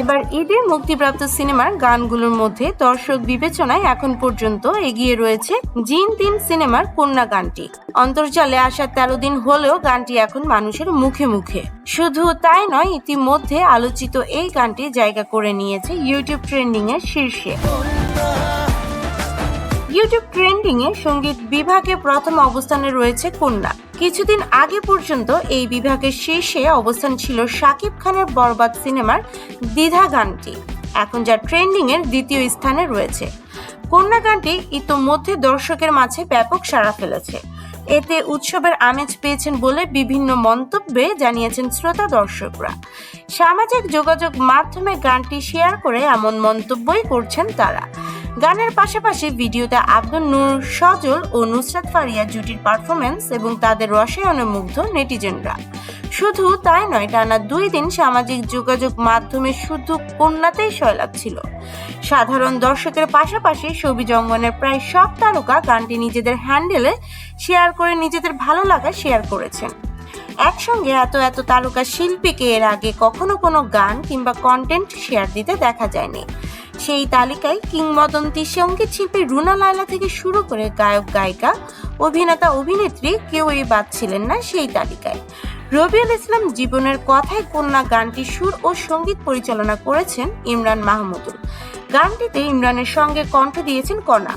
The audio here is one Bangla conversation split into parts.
এবার ঈদে মুক্তিপ্রাপ্ত সিনেমার গানগুলোর মধ্যে দর্শক বিবেচনায় এখন পর্যন্ত এগিয়ে রয়েছে জিন তিন সিনেমার কন্যা গানটি। অন্তর্জালে আসার তেরো দিন হলেও গানটি এখন মানুষের মুখে মুখে। শুধু তাই নয়, ইতিমধ্যে আলোচিত এই গানটি জায়গা করে নিয়েছে ইউটিউব ট্রেন্ডিং এর শীর্ষে। ইউটিউব ট্রেন্ডিং এ সংগীত বিভাগে প্রথম অবস্থানে রয়েছে কন্যা। কিছুদিন আগে পর্যন্ত এই বিভাগের শীর্ষে অবস্থান ছিল শাকিব খানের বরবাদ সিনেমার দ্বিধা গানটি। এখন যা ট্রেন্ডিং এর দ্বিতীয় স্থানে রয়েছে। কন্যা গানটি ইতোমধ্যে দর্শকের মাঝে ব্যাপক সাড়া ফেলেছে। এতে উৎসবের আমেজ পেয়েছেন বলে বিভিন্ন মন্তব্যে জানিয়েছেন শ্রোতা দর্শকরা। সামাজিক যোগাযোগ মাধ্যমে গানটি শেয়ার করে এমন মন্তব্যই করছেন তারা। গানের পাশাপাশি ভিডিওতে আব্দুল নূর, সজল ও নুসরাত ফারিয়া জুটির পারফরমেন্স এবং তাদের রসায়নে মুগ্ধ নেটিজেনরা। শুধু তাই নয়, টানা দুই দিন সামাজিক যোগাযোগ মাধ্যমে শুধু কন্যাতেই ছিল। সাধারণ দর্শকের পাশাপাশি ছবি জঙ্গনের প্রায় সব তারকা গানটি নিজেদের হ্যান্ডেলে শেয়ার করে নিজেদের ভালো লাগা শেয়ার করেছেন। একসঙ্গে এত এত তারকা শিল্পীকে এর আগে কখনো কোনো গান কিংবা কন্টেন্ট শেয়ার দিতে দেখা যায়নি। সেই তালিকায় কিংবদন্তি সংগীত শিল্পী রুনা লায়লা থেকে শুরু করে গায়ক, গায়িকা, অভিনেতা, অভিনেত্রী কেউই বাদ ছিলেন না সেই তালিকায়। রবিউল ইসলাম জীবনের কথায় কন্যা গানটি সুর ও সংগীত পরিচালনা করেছেন ইমরান মাহমুদুল। গানটিতে ইমরানের সঙ্গে কণ্ঠ দিয়েছেন কণা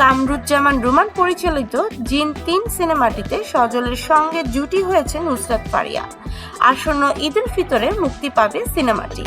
কামরুজ্জামান রোমান পরিচালিত জিন তিন সিনেমাটিতে সজলের সঙ্গে জুটি হয়েছে নুসরাত পারিয়া। আসন্ন ঈদুল ফিতরে মুক্তি পাবে সিনেমাটি।